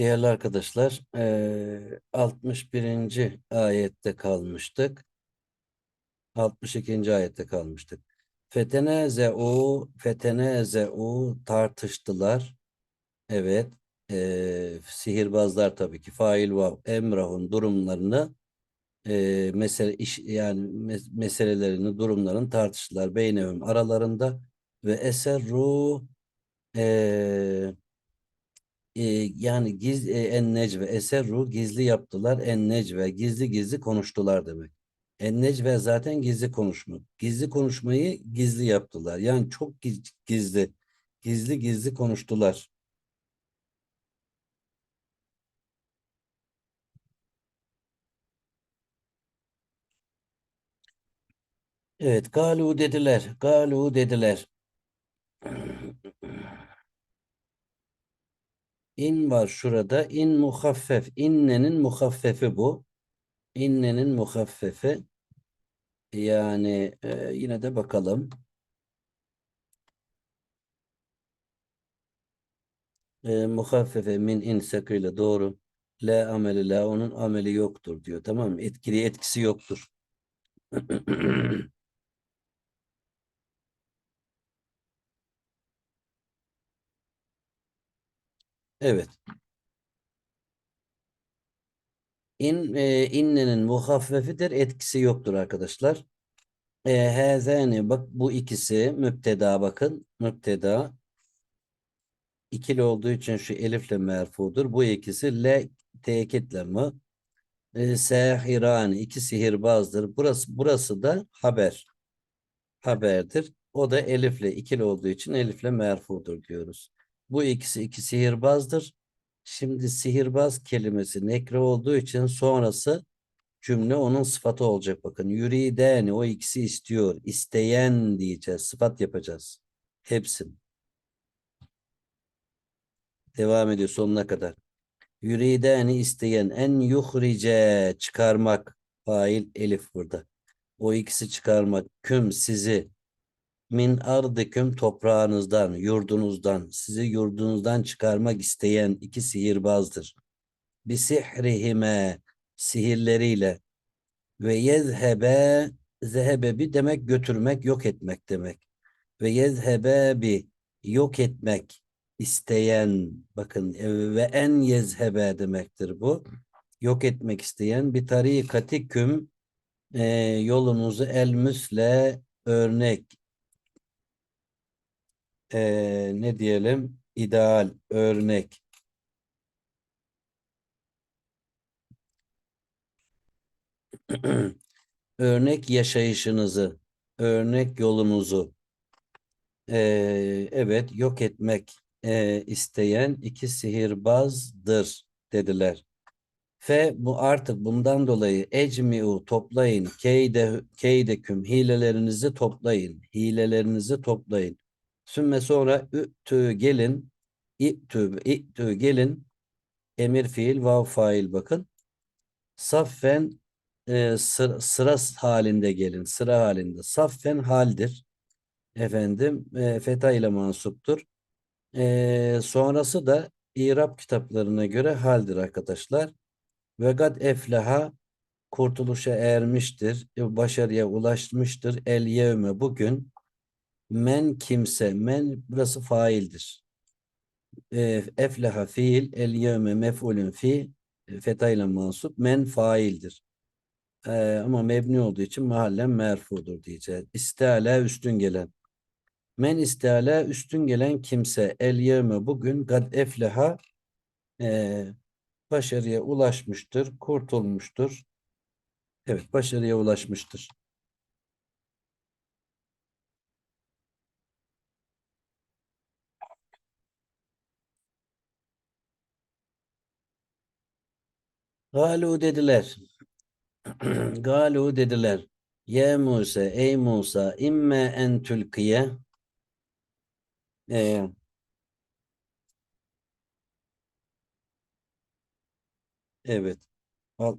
Değerli arkadaşlar, eee 61. ayette kalmıştık. 62. ayette kalmıştık. Feteneze'u, feteneze'u tartıştılar. Evet, eee, sihirbazlar tabii ki fail ve emrahun durumlarını eee mesele iş yani mes- meselelerini, durumlarını tartıştılar beynevim aralarında ve eserru eee e, yani giz e, en necve eserru gizli yaptılar en necve gizli gizli konuştular demek. En necve zaten gizli konuşma. Gizli konuşmayı gizli yaptılar. Yani çok giz- gizli gizli gizli konuştular. Evet, galu dediler. Galu dediler. İn var şurada. İn muhaffef. İnnenin muhaffefi bu. İnnenin muhaffefi. Yani e, yine de bakalım. E, muhaffefe min in sakıyla doğru. La ameli la onun ameli yoktur diyor. Tamam mı? Etkili etkisi yoktur. Evet. İn e, innenin muhaffefidir. Etkisi yoktur arkadaşlar. E, hezani bak bu ikisi müpteda bakın. Müpteda ikili olduğu için şu elifle merfudur. Bu ikisi le tekitle mi? E, sehirani iki sihirbazdır. Burası burası da haber. Haberdir. O da elifle ikili olduğu için elifle merfudur diyoruz. Bu ikisi iki sihirbazdır. Şimdi sihirbaz kelimesi nekre olduğu için sonrası cümle onun sıfatı olacak. Bakın yüriden o ikisi istiyor. İsteyen diyeceğiz. Sıfat yapacağız. Hepsini. Devam ediyor sonuna kadar. Yürideni isteyen en yuhrice çıkarmak. Fail elif burada. O ikisi çıkarmak. Küm sizi min ardiküm toprağınızdan, yurdunuzdan, sizi yurdunuzdan çıkarmak isteyen iki sihirbazdır. Bi sihrihime sihirleriyle ve yezhebe zehebe bi demek götürmek, yok etmek demek. Ve yezhebe bi yok etmek isteyen bakın ve en yezhebe demektir bu. Yok etmek isteyen bir tarikatiküm e, yolunuzu el müsle örnek e, ne diyelim ideal örnek örnek yaşayışınızı örnek yolunuzu e, evet yok etmek e, isteyen iki sihirbazdır dediler. Fe bu artık bundan dolayı ecmiu toplayın keyde keydeküm hilelerinizi toplayın hilelerinizi toplayın. Sümme sonra ü'tü gelin İ'tü, İ'tü gelin emir fiil vav fail bakın. Saffen e, sıra, sıra halinde gelin sıra halinde. Saffen haldir. Efendim e, feta ile mansuptur. E, sonrası da İrab kitaplarına göre haldir arkadaşlar. Ve gad efleha kurtuluşa ermiştir. e, Başarıya ulaşmıştır. El yevme bugün men kimse men burası faildir. E, efleha fiil el yevme mef'ulün fi e, fetayla mansup men faildir. E, ama mebni olduğu için mahallen merfudur diyeceğiz. İstala üstün gelen. Men istala üstün gelen kimse el yevme bugün gad efleha e, başarıya ulaşmıştır, kurtulmuştur. Evet, başarıya ulaşmıştır. Galu dediler. Galu dediler. Ya Musa, ey Musa, imme en tülkiye. Ee, evet. Al.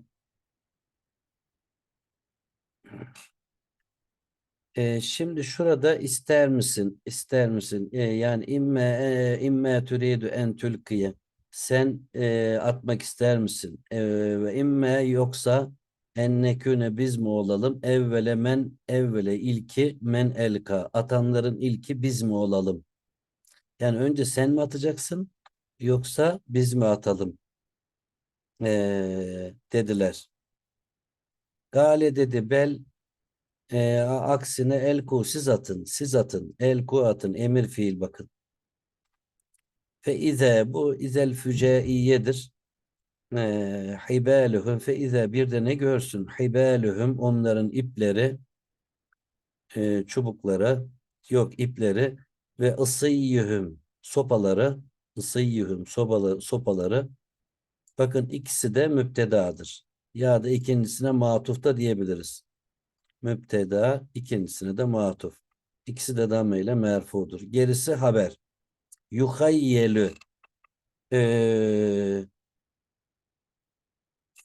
Ee, şimdi şurada ister misin? İster misin? Ee, yani imme e, imme turidu en tülkiye. Sen e, atmak ister misin? E, ve imme yoksa enneküne biz mi olalım? Evvele men evvele ilki men elka. Atanların ilki biz mi olalım? Yani önce sen mi atacaksın yoksa biz mi atalım? E, dediler. Gale dedi bel e, aksine elku siz atın. Siz atın. Elku atın. Emir fiil bakın. Fe ize bu izel fücaiyedir. E, hibaluhum fe ize bir de ne görsün? Hibaluhum onların ipleri e, çubukları yok ipleri ve ısıyyuhum sopaları ısıyyuhum sopaları, sopaları bakın ikisi de müptedadır. Ya da ikincisine matufta diyebiliriz. Müpteda ikincisine de matuf. İkisi de dameyle merfudur. Gerisi haber. Yuhayyelü ee,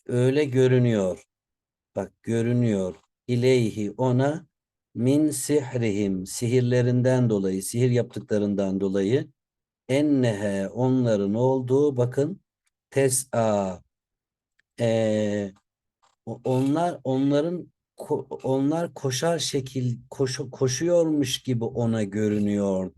öyle görünüyor. Bak görünüyor. İleyhi ona min sihrihim sihirlerinden dolayı, sihir yaptıklarından dolayı ennehe onların olduğu bakın tes'a ee, onlar onların onlar koşar şekil koşu, koşuyormuş gibi ona görünüyor.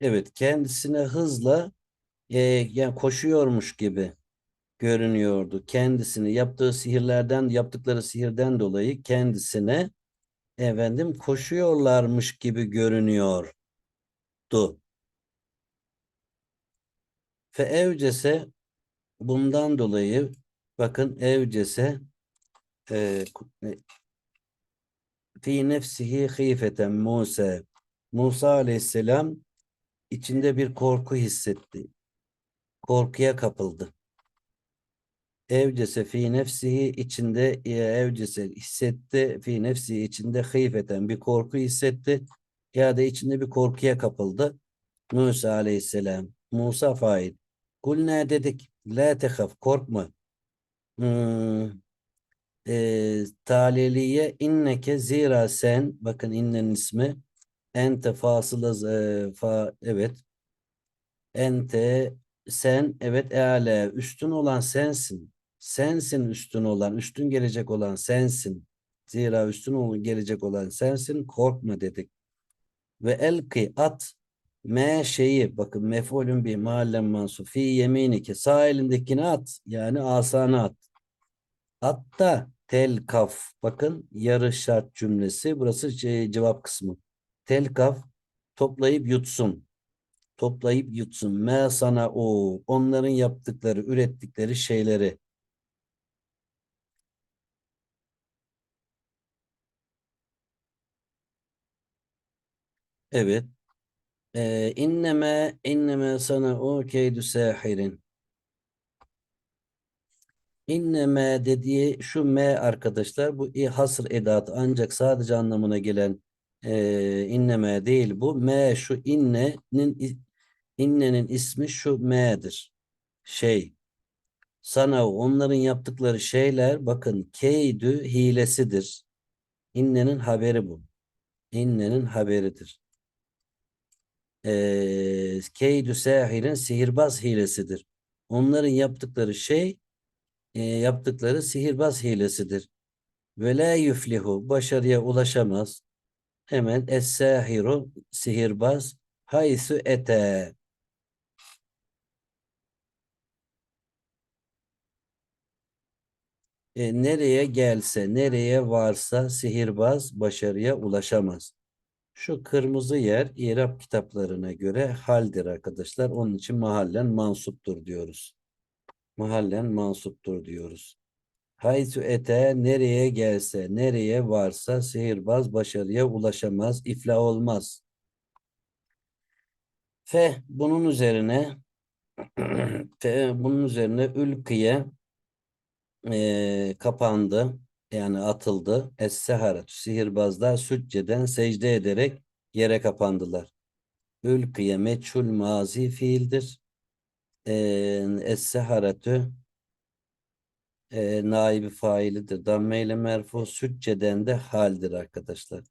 Evet, kendisine hızla e, yani koşuyormuş gibi görünüyordu. Kendisini yaptığı sihirlerden, yaptıkları sihirden dolayı kendisine efendim koşuyorlarmış gibi görünüyordu. Fe evcese bundan dolayı bakın evcese e, fi nefsihi hifeten Musa Musa aleyhisselam içinde bir korku hissetti. Korkuya kapıldı. Evcese fi nefsihi içinde e, evcese hissetti fi nefsihi içinde hıyfeten bir korku hissetti ya da içinde bir korkuya kapıldı. Musa aleyhisselam Musa fail. Kul ne dedik? La tehaf korkma. Hmm. E, taliliye inneke zira sen bakın innenin ismi ente fasıla e, fa evet ente sen evet eale üstün olan sensin. Sensin üstün olan, üstün gelecek olan sensin. Zira üstün olan gelecek olan sensin. Korkma dedik. Ve elki at me şeyi bakın mef'ulün bir mahallen mansuf fi yeminiki sağ elindekini at yani asanı at. Hatta tel kaf bakın yarı şart cümlesi burası ce- cevap kısmı. Tel kaf toplayıp yutsun toplayıp yutsun. Me sana o onların yaptıkları, ürettikleri şeyleri. Evet. Ee, inneme inneme sana o keydü sahirin. İnneme dediği şu me arkadaşlar bu i hasır edatı ancak sadece anlamına gelen e, inneme değil bu. Me şu innenin innenin ismi şu me'dir. Şey sana onların yaptıkları şeyler bakın keydü hilesidir. İnnenin haberi bu. İnnenin haberidir. Ee, keydü sahirin sihirbaz hilesidir. Onların yaptıkları şey e, yaptıkları sihirbaz hilesidir. Ve la yuflihu başarıya ulaşamaz. Hemen es-sahiru sihirbaz haysu ete e, nereye gelse, nereye varsa sihirbaz başarıya ulaşamaz. Şu kırmızı yer İrab kitaplarına göre haldir arkadaşlar. Onun için mahallen mansuptur diyoruz. Mahallen mansuptur diyoruz. Haysu ete nereye gelse, nereye varsa sihirbaz başarıya ulaşamaz, iflah olmaz. Fe bunun üzerine fe bunun üzerine ülkiye e, kapandı. Yani atıldı. Es-seharet sihirbazlar sücceden secde ederek yere kapandılar. Ülkiye meçhul mazi fiildir. Ee, Es-seharetü e, naibi failidir. Damme ile merfu sücceden de haldir arkadaşlar.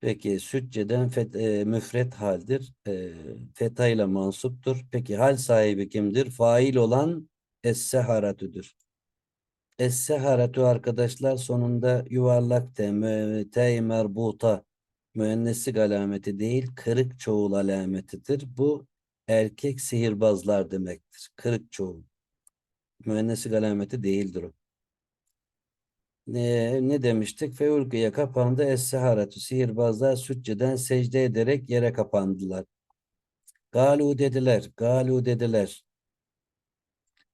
Peki sücceden fet, e, müfret haldir. E, feta ile mansuptur. Peki hal sahibi kimdir? Fail olan es-seharetüdür. Es-seharetü arkadaşlar sonunda yuvarlak te, mü- te merbuta müenneslik alameti değil, kırık çoğul alametidir. Bu erkek sihirbazlar demektir. Kırık çoğul. Müenneslik alameti değildir o. Ne, ne demiştik? Feulkiye kapandı. Es-seharetü sihirbazlar sücceden secde ederek yere kapandılar. Galu dediler. Galu dediler.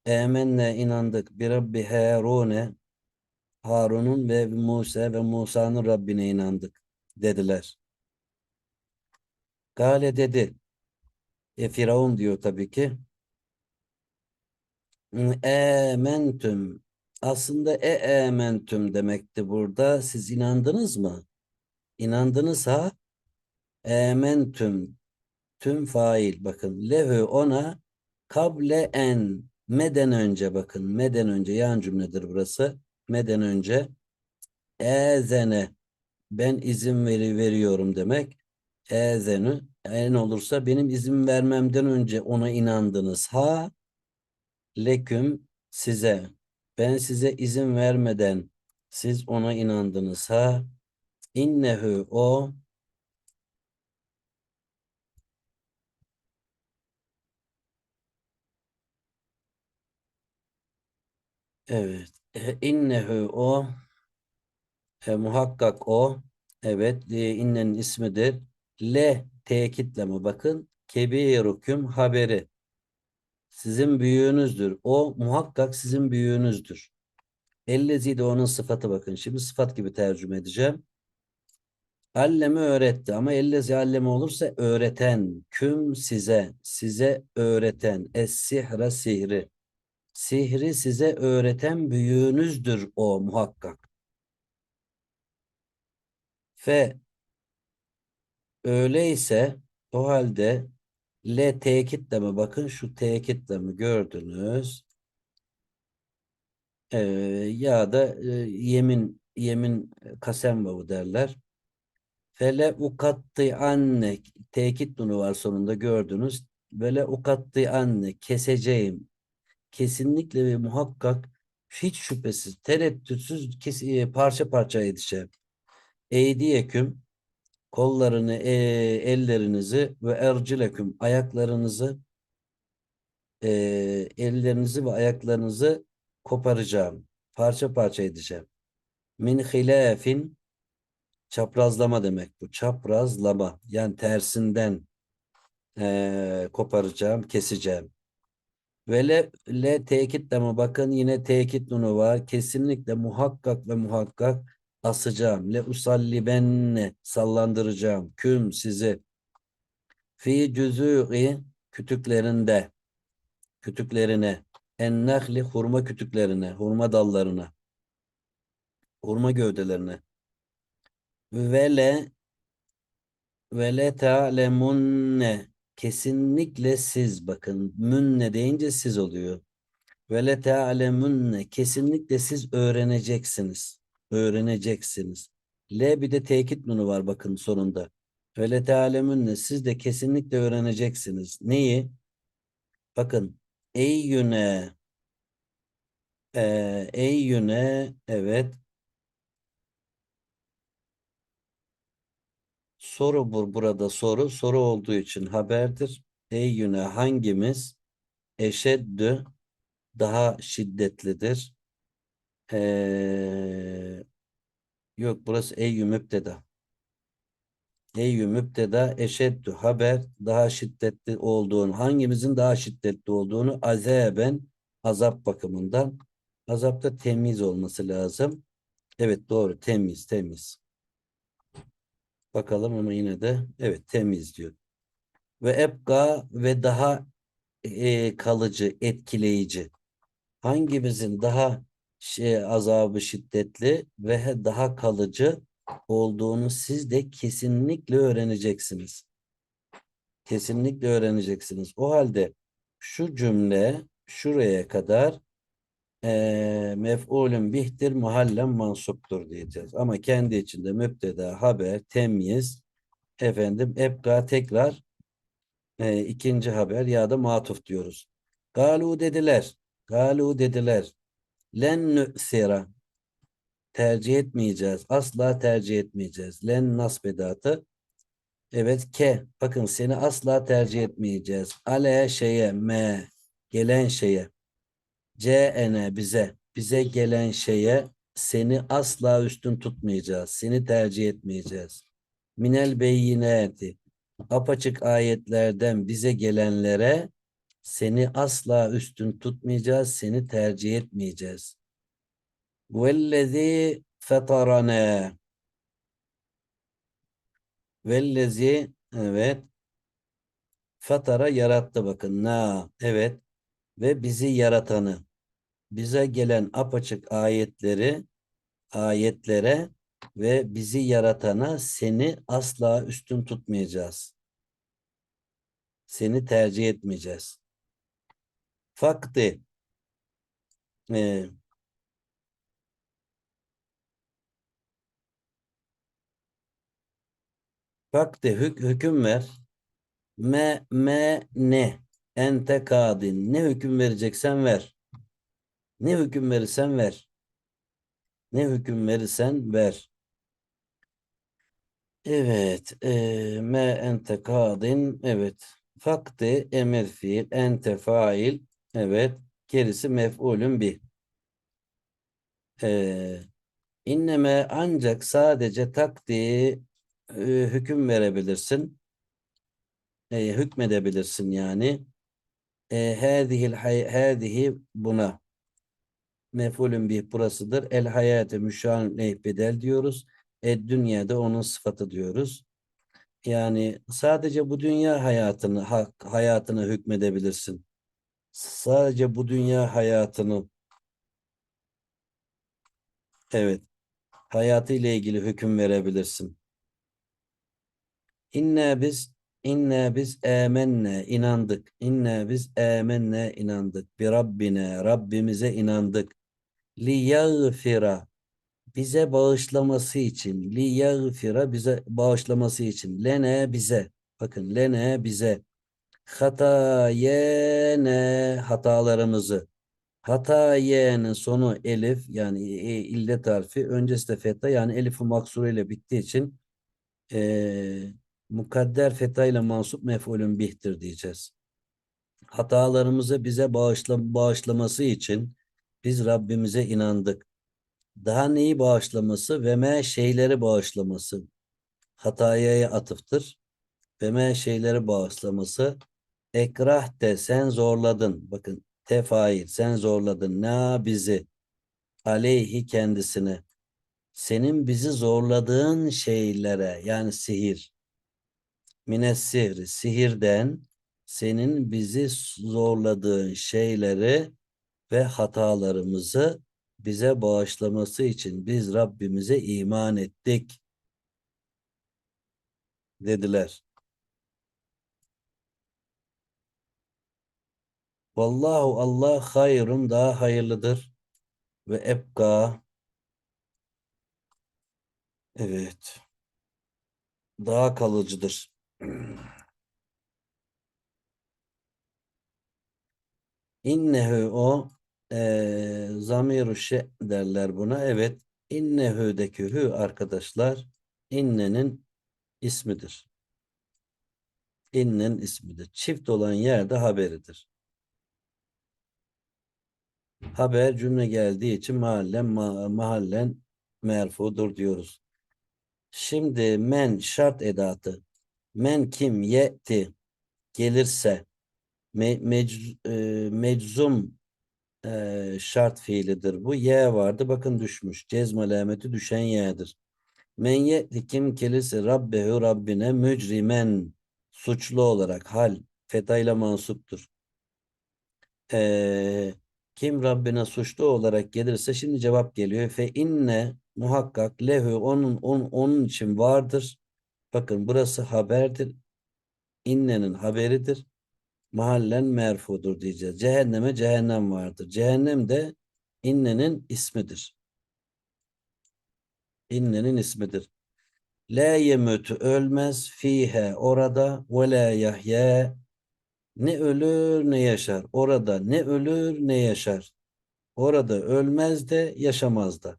Emenne inandık. Bir Rabbi Harune Harun'un ve Musa ve Musa'nın Rabbine inandık dediler. Gale dedi. E Firavun diyor tabii ki. Ementüm. Aslında e ementüm demekti burada. Siz inandınız mı? İnandınız ha? Ementüm. Tüm fail bakın. Lehü ona kable en meden önce bakın. Meden önce yan cümledir burası. Meden önce ezene ben izin veri veriyorum demek. Ezenü en olursa benim izin vermemden önce ona inandınız. Ha leküm size ben size izin vermeden siz ona inandınız. Ha innehu o evet e, innehu o e, muhakkak o evet e, innenin ismidir. Le tekitleme bakın kebirukum haberi sizin büyüğünüzdür. O muhakkak sizin büyüğünüzdür. Ellezi de onun sıfatı bakın. Şimdi sıfat gibi tercüme edeceğim. Alleme öğretti ama ellezi alleme olursa öğreten, küm size, size öğreten, es-sihre sihri. Sihri size öğreten büyüğünüzdür o muhakkak. Fe öyleyse o halde le tekitleme bakın şu tekitleme gördünüz. Ee, ya da e, yemin yemin kasem vavu derler. Fele ukatti anne tekit nunu var sonunda gördünüz. Vele ukatti anne keseceğim. Kesinlikle ve muhakkak hiç şüphesiz tereddütsüz kes, e, parça parça edeceğim. Eydiyeküm kollarını, e, ellerinizi ve ercileküm ayaklarınızı e, ellerinizi ve ayaklarınızı koparacağım. Parça parça edeceğim. Min hilafin çaprazlama demek bu. Çaprazlama yani tersinden e, koparacağım, keseceğim. Ve le, le tekitleme bakın yine tekit nunu var. Kesinlikle muhakkak ve muhakkak asacağım. Le usallibenne sallandıracağım. Küm sizi. Fi cüzû'i kütüklerinde kütüklerine en nehli hurma kütüklerine, hurma dallarına, hurma gövdelerine. Ve le ve le ta'lemunne kesinlikle siz bakın münne deyince siz oluyor. Ve le ta'lemunne kesinlikle siz öğreneceksiniz. Öğreneceksiniz. Le bir de tekit nunu var bakın sonunda. Ve le ta'lemunne siz de kesinlikle öğreneceksiniz. Neyi? Bakın Eyyüne e, Eyyüne evet soru bu burada soru soru olduğu için haberdir. Eyyüne hangimiz eşeddü daha şiddetlidir. Ee, yok burası eyyü mübteda. Eyyü mübteda eşeddü haber daha şiddetli olduğunu hangimizin daha şiddetli olduğunu azeben azap bakımından azapta temiz olması lazım. Evet doğru temiz temiz. Bakalım ama yine de evet temiz diyor. Ve ebga ve daha e, kalıcı, etkileyici. Hangimizin daha şey, azabı şiddetli ve daha kalıcı olduğunu siz de kesinlikle öğreneceksiniz. Kesinlikle öğreneceksiniz. O halde şu cümle şuraya kadar eee mef'ulün bihtir muhallen mansuptur diyeceğiz. Ama kendi içinde müpteda, haber, temyiz, efendim ebga tekrar eee, ikinci haber ya da matuf diyoruz. Galu dediler. Galu dediler. Len nü'sira. Tercih etmeyeceğiz. Asla tercih etmeyeceğiz. Len nasbedatı. Evet ke. Bakın seni asla tercih etmeyeceğiz. Ale şeye me. Gelen şeye. CN bize. Bize gelen şeye seni asla üstün tutmayacağız. Seni tercih etmeyeceğiz. Minel beyinati. Apaçık ayetlerden bize gelenlere seni asla üstün tutmayacağız. Seni tercih etmeyeceğiz. Vellezî fetarana. Vellezi evet. Fatara yarattı bakın. Na evet. Ve bizi yaratanı. Bize gelen apaçık ayetleri ayetlere ve bizi yaratana seni asla üstün tutmayacağız. Seni tercih etmeyeceğiz. Fakti e, fakti hük, hüküm ver. Me me ne ente kadin ne hüküm vereceksen ver. Ne hüküm verirsen ver. Ne hüküm verirsen ver. Evet. E, me ente kadin. Evet. Fakti emir fiil. Ente fail. Evet. Gerisi mef'ulün bih. E, inneme ancak sadece takdi e, hüküm verebilirsin. E, hükmedebilirsin yani. E, hâzihil hâzihi buna. Mef'ulün bih burasıdır. El hayate müşan bedel diyoruz. Ed dünyada onun sıfatı diyoruz. Yani sadece bu dünya hayatını hak, hayatına hükmedebilirsin. Sadece bu dünya hayatını evet hayatı ile ilgili hüküm verebilirsin. İnne biz inne biz emenne inandık. İnne biz emenne inandık. Bir Rabbine Rabbimize inandık. Li yagfira bize bağışlaması için li yagfira bize bağışlaması için lene bize bakın lene bize hatayene hatalarımızı hatayenin sonu elif yani illet harfi öncesi de feta yani elifi maksuru ile bittiği için e, mukadder feta ile mansup mef'ulün bihtir diyeceğiz. Hatalarımızı bize bağışla, bağışlaması için biz Rabbimize inandık. Daha neyi bağışlaması? Ve me şeyleri bağışlaması. Hatayaya atıftır. Ve me şeyleri bağışlaması. Ekrah de sen zorladın. Bakın tefail sen zorladın. Na bizi. Aleyhi kendisine. Senin bizi zorladığın şeylere yani sihir. Mines sihri. Sihirden senin bizi zorladığın şeyleri ve hatalarımızı bize bağışlaması için biz Rabbimize iman ettik dediler. Vallahu Allah hayrun daha hayırlıdır ve ebka evet daha kalıcıdır. İnnehu o e, zamiru şe derler buna. Evet. İnnehu'deki hü arkadaşlar innenin ismidir. İnnen ismidir. Çift olan yerde haberidir. Haber cümle geldiği için mahallen ma mahallen merfudur diyoruz. Şimdi men şart edatı. Men kim ye'ti gelirse me mec e, meczum e, şart fiilidir bu. Y vardı. Bakın düşmüş. Cezm alameti düşen y'dir. Men ye'ti kim gelirse Rabbehu Rabbine mücrimen suçlu olarak hal fetayla mansuptur. Ee, kim Rabbine suçlu olarak gelirse şimdi cevap geliyor. Fe inne muhakkak lehu onun, onun, onun için vardır. Bakın burası haberdir. İnnenin haberidir. Mahallen merfudur diyeceğiz. Cehenneme cehennem vardır. Cehennem de innenin ismidir. İnnenin ismidir. La yemütü ölmez fihe orada ve la yahya ne ölür ne yaşar. Orada ne ölür ne yaşar. Orada ölmez de yaşamaz da.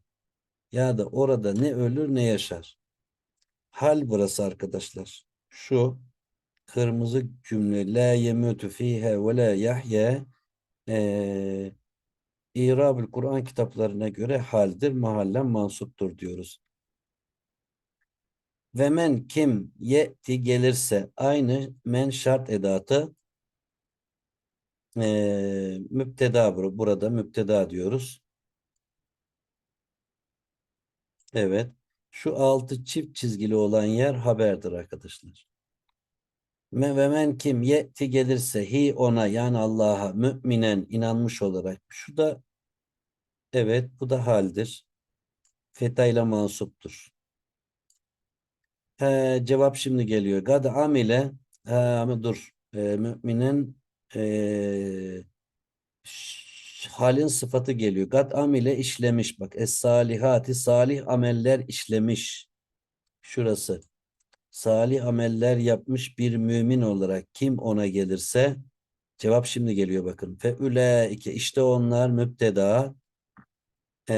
Ya da orada ne ölür ne yaşar. Hal burası arkadaşlar. Şu kırmızı cümle la yemütü fihe ve la yahya eee İrabül Kur'an kitaplarına göre haldir, mahallen mansuptur diyoruz. Ve men kim ye'ti gelirse aynı men şart edatı eee müpteda bur- burada müpteda diyoruz. Evet. Şu altı çift çizgili olan yer haberdir arkadaşlar. Ve men kim ye'ti gelirse hi ona yani Allah'a müminen inanmış olarak şu da evet bu da haldir. Fetayla mansuptur. He, cevap şimdi geliyor. Gad amile he, dur. E, müminin e, halin sıfatı geliyor. Gad amile işlemiş. Bak es salihati salih ameller işlemiş. Şurası. Salih ameller yapmış bir mümin olarak kim ona gelirse cevap şimdi geliyor bakın. Fe ülaike işte onlar müpteda e,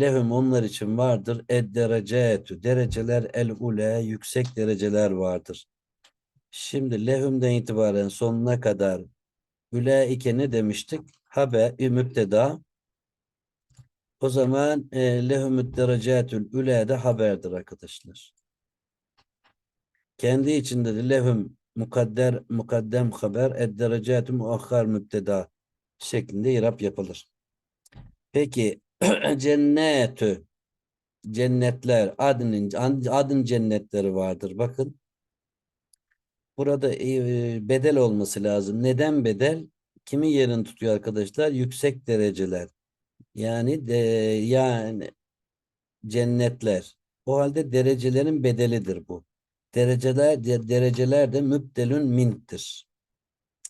lehum onlar için vardır ed derecetü dereceler el ule yüksek dereceler vardır. Şimdi lehum'den itibaren sonuna kadar üleike ne demiştik? Habe müpteda o zaman e, lehumüd derecetül üle de haberdir arkadaşlar. Kendi içinde de lehum mukadder mukaddem haber ed derecetü muahhar müpteda şeklinde irap yapılır. Peki cennetü cennetler adının adın cennetleri vardır. Bakın burada e, bedel olması lazım. Neden bedel? Kimin yerini tutuyor arkadaşlar? Yüksek dereceler. Yani de, yani cennetler. O halde derecelerin bedelidir bu. Dereceler de, dereceler de mübdelün minttir.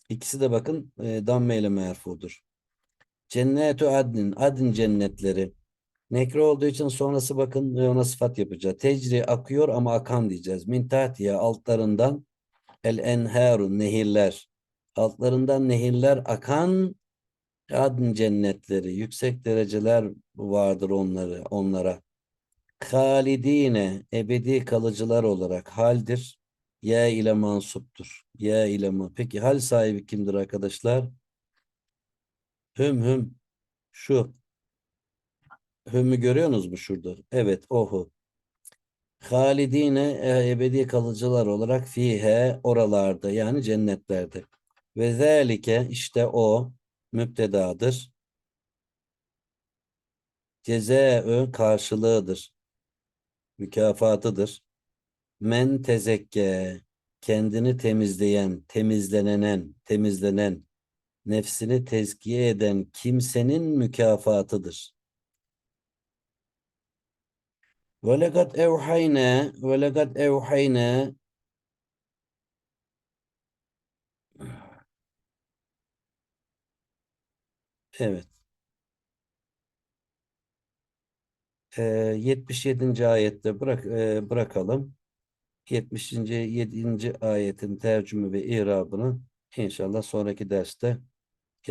İkisi de bakın e, damme ile merfudur. Cennetü adnin, adın cennetleri. Nekre olduğu için sonrası bakın e, ona sıfat yapacağız. Tecri akıyor ama akan diyeceğiz. Min tahtiye altlarından el enharu nehirler. Altlarından nehirler akan adın cennetleri. Yüksek dereceler vardır onları onlara. Halidine ebedi kalıcılar olarak haldir. Ya ile mansuptur. Ya ile ma. Peki hal sahibi kimdir arkadaşlar? Hüm hüm. Şu. Hüm'ü görüyorsunuz mu şurada? Evet ohu. Halidine e, ebedi kalıcılar olarak fihe oralarda yani cennetlerde. Ve zelike işte o müptedadır. Cezaö karşılığıdır. Mükafatıdır. Men tezekke kendini temizleyen, temizlenen, temizlenen, nefsini tezkiye eden kimsenin mükafatıdır. Ve lekad evhayna ve lekad evhayna Evet. Ee, 77. ayette bırak e, bırakalım. 77. ayetin tercüme ve irabını inşallah sonraki derste